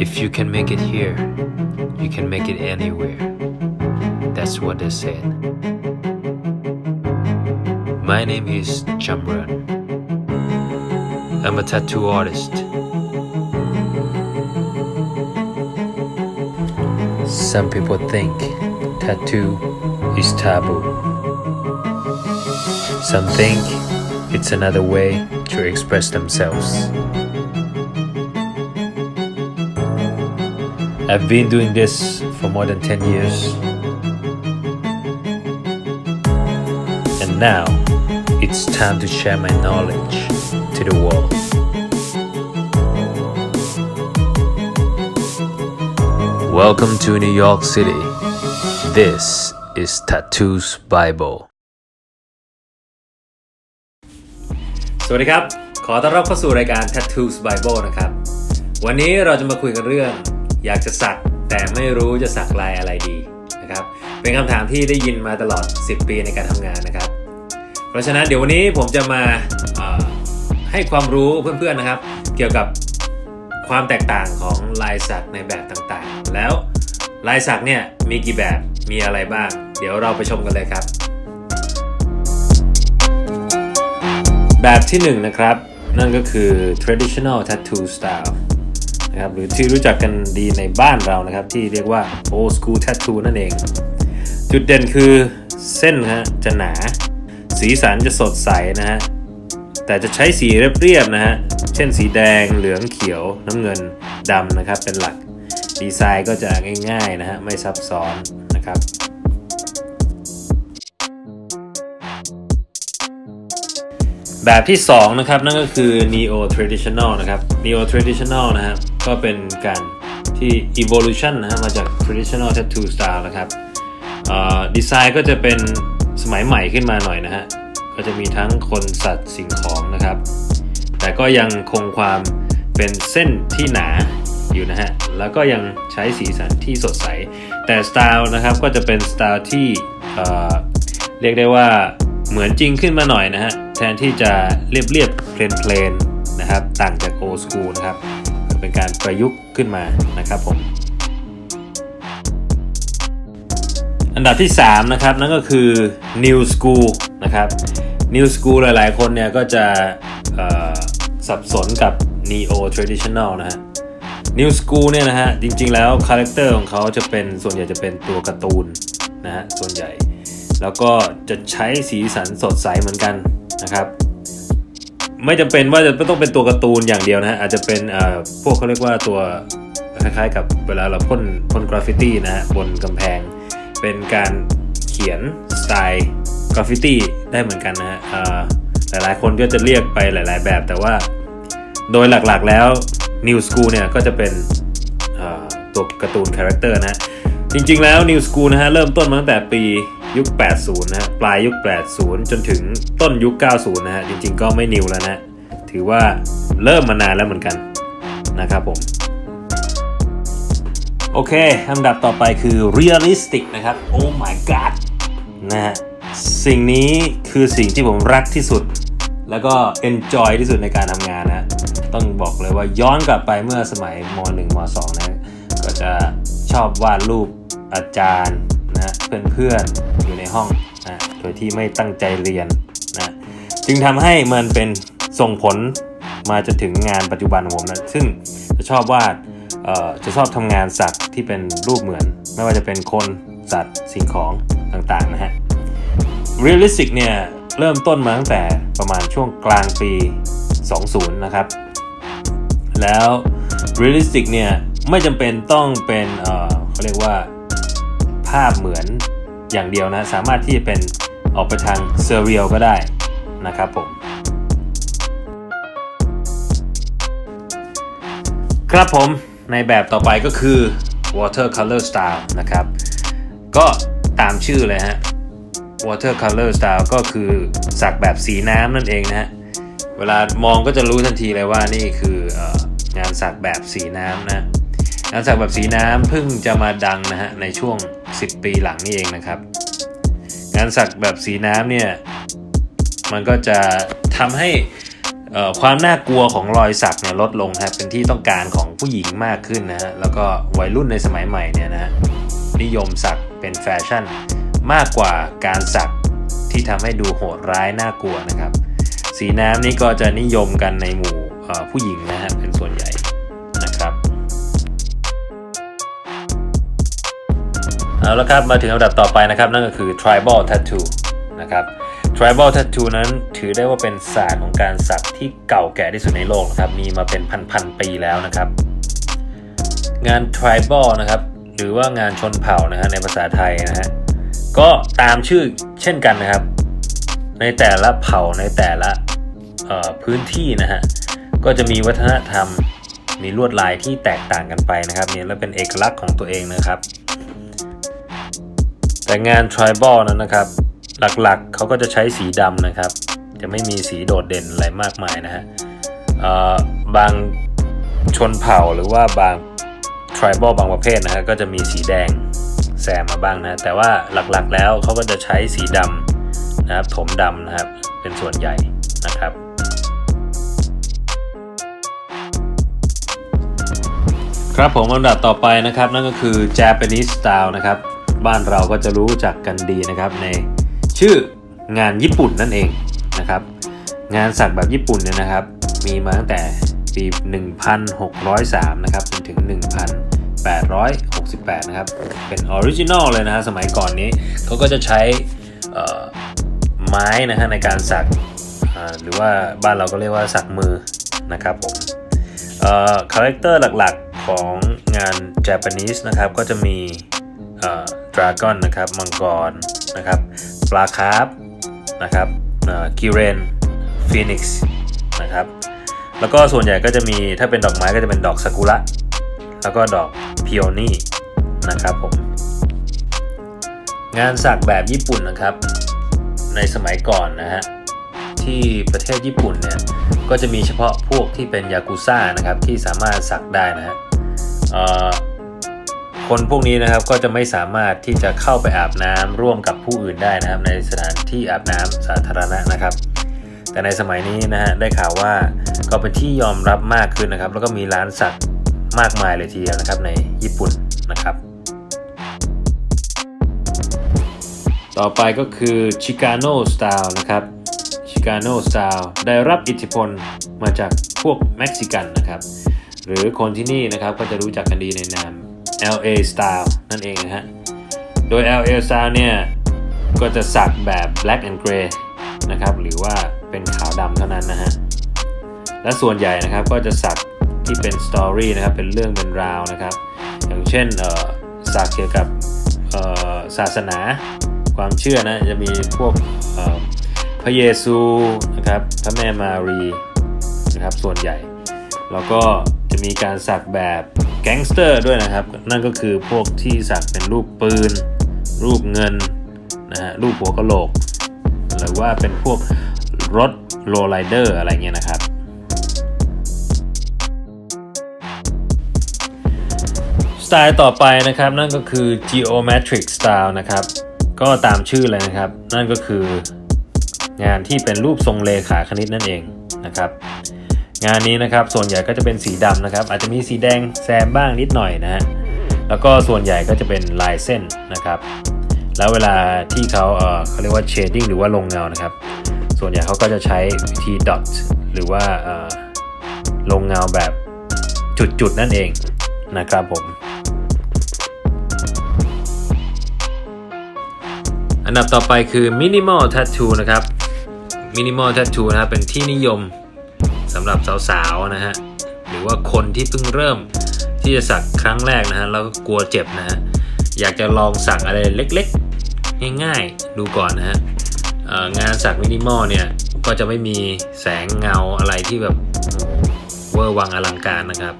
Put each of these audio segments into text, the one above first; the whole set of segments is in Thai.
If you can make it here, you can make it anywhere. That's what they said. My name is Jamran. I'm a tattoo artist. Some people think tattoo is taboo. Some think it's another way to express themselves. I've been doing this for more than 10 years. And now it's time to share my knowledge to the world. Welcome to New York City. This is Tattoos Bible. สวัสดีครับ ขอต้อนรับเข้าสู่รายการ Tattoos Bible นะครับ วันนี้เราจะมาคุยกันเรื่อง อยากจะสักแต่ไม่รู้จะสักลายอะไรดีนะครับ เป็นคำถามที่ได้ยินมาตลอด 10 ปีในการทำงานนะครับ เพราะฉะนั้นเดี๋ยววันนี้ผมจะมาให้ความรู้เพื่อนๆนะครับ เกี่ยวกับความแตกต่างของลายสักในแบบต่างๆ แล้วลายสักเนี่ยมีกี่แบบมีอะไรบ้าง เดี๋ยวเราไปชมกันเลยครับ แบบที่1นงนะครับ นั่นก็คือ traditional tattoo style นะครับหรือที่รู้จักกันดีในบ้านเรานะครับ ที่เรียกว่า old school tattoo นั่นเอง จุดเด่นคือเส้นฮะจะหนา สีสันจะสดใสนะฮะแต่จะใช้สีเรียบๆนะฮะเช่นสีแดงเหลืองเขียวน้ำเงินดำนะครับเป็นหลักดีไซน์ก็จะง่ายๆนะฮะไม่ซับซ้อนนะครับ แบบที่ 2 นะครับ นั่นก็คือ neo traditional นะครับ neo traditional นะฮะก็เป็นการที่ evolution นะฮะมาจาก traditional tattoo style นะครับดีไซน์ก็จะเป็นสมัยใหม่ขึ้นมาหน่อยนะฮะ ก็จะมีทั้งคนสัตว์สิ่งของนะครับ แต่ก็ยังคงความเป็นเส้นที่หนาอยู่นะฮะ แล้วก็ยังใช้สีสันที่สดใส แต่สไตล์นะครับก็จะเป็นสไตล์ที่เรียกได้ว่า เหมือนจริงขึ้นมาหน่อยนะฮะ แทนที่จะเรียบเรียบเพลนเพลนนะครับ ต่างจากโอส o ูนะครับ เป็นการประยุกต์ขึ้นมานะครับผม อันดับที่ 3 นะครับ นั่นก็คือ New School นะครับ New School หลายๆ คนเนี่ยก็จะสับสนกับ Neo Traditional นะฮะ New School เนี่ยนะฮะ จริงๆแล้วคาแรคเตอร์ของเขาจะเป็นส่วนใหญ่จะเป็นตัวการ์ตูนนะฮะ ส่วนใหญ่ แล้วก็จะใช้สีสันสดใสเหมือนกันนะครับ ไม่จำเป็นว่าจะต้องเป็นตัวการ์ตูนอย่างเดียวนะฮะอาจจะเป็นเอ่อพวกเขาเรียกว่าตัวคล้ายๆ กับเวลาเราพ่นพ่นกราฟฟิตี้นะฮะบนกำแพง เป็นการเขียนสไตล์กราฟฟิตี้ได้เหมือนกันนะฮะหลายๆคนก็จะเรียกไปหลาย ๆ แบบ แต่ว่าโดยหลักๆแล้ว New School เนี่ยก็จะเป็นเอ่อตัวการ์ตูนคาแรคเตอร์นะฮะ จริงๆแล้ว New School นะฮะเริ่มต้นมาตั้งแต่ปียุค 80 นะฮะปลายยุค 80 จนถึงต้นยุค 90 นะฮะจริงๆก็ไม่นิวแล้วนะถือว่าเริ่มมานานแล้วเหมือนกันนะครับผม โอเคอันดับต่อไปคือ realistic นะครับ oh my god นะฮะสิ่งนี้คือสิ่งที่ผมรักที่สุด แล้วก็ enjoy ที่สุดในการทำงานนะต้องบอกเลยว่าย้อนกลับไปเมื่อสมัยม .1 ม .2 นะก็จะชอบวาดรูป อาจารย์นะเพื่อนๆอยู่ในห้องนะโดยที่ไม่ตั้งใจเรียนนะจึงทำให้มันเป็นส่งผลมาจนถึงงานปัจจุบันของผมนะซึ่งจะชอบวาดเอ่อจะชอบทำงานสัตว์ที่เป็นรูปเหมือน ไม่ว่าจะเป็นคนสัตว์สิ่งของต่างๆนะฮะ realistic เนี่ยเริ่มต้นมาตั้งแต่ประมาณช่วงกลางปี 20 นะครับ แล้ว realistic เนี่ยไม่จำเป็นต้องเป็นเเขาเรียกว่า ภาพเหมือนอย่างเดียวนะ สามารถที่จะเป็นออกไปทาง surreal ก็ได้นะครับผม ครับผมในแบบต่อไปก็คือ watercolor style นะครับ ก็ตามชื่อเลยฮะ watercolor style ก็คือสักแบบสีน้ำนั่นเองนะฮะ เวลามองก็จะรู้ทันทีเลยว่านี่คืองานสักแบบสีน้ำนะ งานสักแบบสีน้ำเพิ่งจะมาดังนะฮะในช่วง 10 ปีหลังนี่เองนะครับ งานสักแบบสีน้ำเนี่ยมันก็จะทำให้ความน่ากลัวของรอยสักเนี่ยลดลงนะเป็นที่ต้องการของผู้หญิงมากขึ้นนะฮะแล้วก็วัยรุ่นในสมัยใหม่เนี่ยนะนิยมสักเป็นแฟชั่น มากกว่าการสักที่ทำให้ดูโหดร้ายน่ากลัวนะครับ สีน้ำนี่ก็จะนิยมกันในหมู่ผู้หญิงนะฮะเป็นส่วนใหญ่ เอาละครับมาถึงอันดับต่อไปนะครับ นั่นก็คือ tribal tattoo นะครับ tribal tattoo นั้นถือได้ว่าเป็นศาสตร์ของการสักที่เก่าแก่ที่สุดในโลกนะครับ มีมาเป็นพันๆปีแล้วนะครับ งาน tribal นะครับ หรือว่างานชนเผ่านะฮะในภาษาไทยนะฮะก็ตามชื่อเช่นกันนะครับ ในแต่ละเผ่าในแต่ละพื้นที่นะฮะก็จะมีวัฒนธรรมมีลวดลายที่แตกต่างกันไปนะครับเนี่ยและเป็นเอกลักษณ์ของตัวเองนะครับ แต่งาน tribal นั้นนะครับ หลักๆเขาก็จะใช้สีดำนะครับ จะไม่มีสีโดดเด่นอะไรมากมายนะฮะเอ่อบางชนเผ่าหรือว่าบาง tribal บางประเภทนะฮะก็จะมีสีแดงแซมมาบ้างนะแต่ว่าหลักๆแล้วเขาก็จะใช้สีดำนะครับถมดำนะครับเป็นส่วนใหญ่นะครับครับผมอันดับต่อไปนะครับนั่นก็คือ Japanese style นะครับ บ้านเราก็จะรู้จักกันดีนะครับ ในชื่องานญี่ปุ่นนั่นเองนะครับ งานสักแบบญี่ปุ่นเนี่ยนะครับ มีมาตั้งแต่ปี 1603 นะครับจนถึง 1868 นะครับ เป็นออริจินอลเลยนะฮะสมัยก่อนนี้เขาก็จะใช้ไม้นะฮะในการสักหรือว่าบ้านเราก็เรียกว่าสักมือนะครับผมคาแรคเตอร์หลักๆของงาน Japanese นะครับก็จะมี ดราก้อนนะครับมังกรนะครับปลาคาร์ฟนะครับกิเรนฟีนิกซ์นะครับแล้วก็ส่วนใหญ่ก็จะมีถ้าเป็นดอกไม้ก็จะเป็นดอกซากุระแล้วก็ดอกพิโอนี่นะครับผมงานสักแบบญี่ปุ่นนะครับ ในสมัยก่อนนะฮะที่ประเทศญี่ปุ่นเนี่ยก็จะมีเฉพาะพวกที่เป็นยากุซ่านะครับที่สามารถสักได้นะฮะเอ่อ คนพวกนี้นะครับก็จะไม่สามารถที่จะเข้าไปอาบน้ำร่วมกับผู้อื่นได้นะครับ ในสถานที่อาบน้ำสาธารณะนะครับ แต่ในสมัยนี้นะฮะได้ข่าวว่าก็เป็นที่ยอมรับมากขึ้นนะครับ แล้วก็มีร้านสักมากมายเลยทีเดียวนะครับในญี่ปุ่นนะครับ ต่อไปก็คือชิกาโนสไตล์นะครับชิกาโนสไตล์ได้รับอิทธิพลมาจากพวกเม็กซิกันนะครับ หรือคนที่นี่นะครับก็จะรู้จักกันดีในนาม LA Style นั่นเองนะฮะ โดย LA Style เนี่ย ก็จะสักแบบ black and gray นะครับ หรือว่าเป็นขาวดำเท่านั้นนะฮะ และส่วนใหญ่นะครับก็จะสักที่เป็นสตอรี่นะครับ เป็นเรื่องเป็นราวนะครับ อย่างเช่นเอ่อสักเกี่ยวกับเอ่อศาสนาความเชื่อนะ จะมีพวกเอ่อพระเยซูนะครับ พระแม่มารีนะครับส่วนใหญ่ แล้วก็จะมีการสักแบบ ก๊งสเตอร์ด้วยนะครับ นั่นก็คือพวกที่สักเป็นรูปปืน รูปเงินนะฮะรูปหัวกะโหลก หรือว่าเป็นพวกรถโรลไลเดอร์อะไรเงี้ยนะครับสไตล์ต่อไปนะครับนั่นก็คือ geometric style นะครับ ก็ตามชื่อเลยนะครับ นั่นก็คืองานที่เป็นรูปทรงเลขาคณิตนั่นเองนะครับ งานนี้นะครับส่วนใหญ่ก็จะเป็นสีดำนะครับ อาจจะมีสีแดงแซมบ้างนิดหน่อยนะฮะแล้วก็ส่วนใหญ่ก็จะเป็นลายเส้นนะครับ แล้วเวลาที่เขาเออเขาเรียกว่า shading หรือว่าลงเงานะครับ ส่วนใหญ่เขาก็จะใช้วิธี dot หรือว่าเออลงเงาแบบจุดๆนั่นเองนะครับผมอันดับต่อไปคือ minimal tattoo นะครับ minimal tattoo นะครับเป็นที่นิยม สำหรับสาวๆนะฮะหรือว่าคนที่เพิ่งเริ่มที่จะสักครั้งแรกนะฮะแล้วก็กลัวเจ็บนะฮะอยากจะลองสักอะไรเล็กๆ ง่ายๆ ดูก่อนนะฮะงานสักมินิมอลเนี่ยก็จะไม่มีแสงเงาอะไรที่แบบเวอร์วังอลังการนะครับ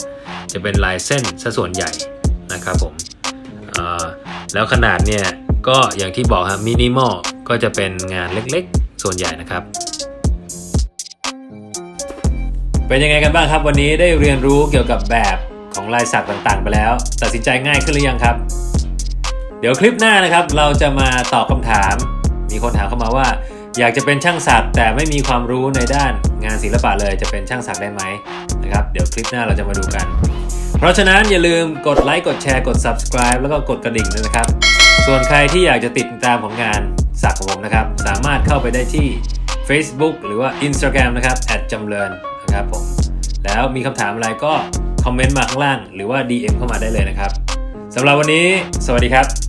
จะเป็นลายเส้นซะส่วนใหญ่นะครับผมแล้วขนาดเนี่ยก็อย่างที่บอกครับมินิมอลก็จะเป็นงานเล็กๆ ส่วนใหญ่นะครับ เป็นยังไงกันบ้างครับ วันนี้ได้เรียนรู้เกี่ยวกับแบบของลายสักต่างๆ ไปแล้ว ตัดสินใจง่ายขึ้นหรือยังครับ เดี๋ยวคลิปหน้านะครับ เราจะมาตอบคำถาม มีคนถามเข้ามาว่า อยากจะเป็นช่างศักดิ์แต่ไม่มีความรู้ในด้านงานศิลปะเลยจะเป็นช่างศักดิ์ได้ไหมนะครับเดี๋ยวคลิปหน้าเราจะมาดูกัน เพราะฉะนั้นอย่าลืมกดไลค์กดแชร์กด subscribe แล้วก็กดกระดิ่งด้วยนะครับ ส่วนใครที่อยากจะติดตามของงานสักของผมนะครับ สามารถเข้าไปได้ที่ Facebook หรือว่า Instagram นะครับจำเริญ นะครับผม แล้วมีคำถามอะไรก็คอมเมนต์มาข้างล่าง หรือว่า DM เข้ามาได้เลยนะครับสำหรับวันนี้ สวัสดีครับ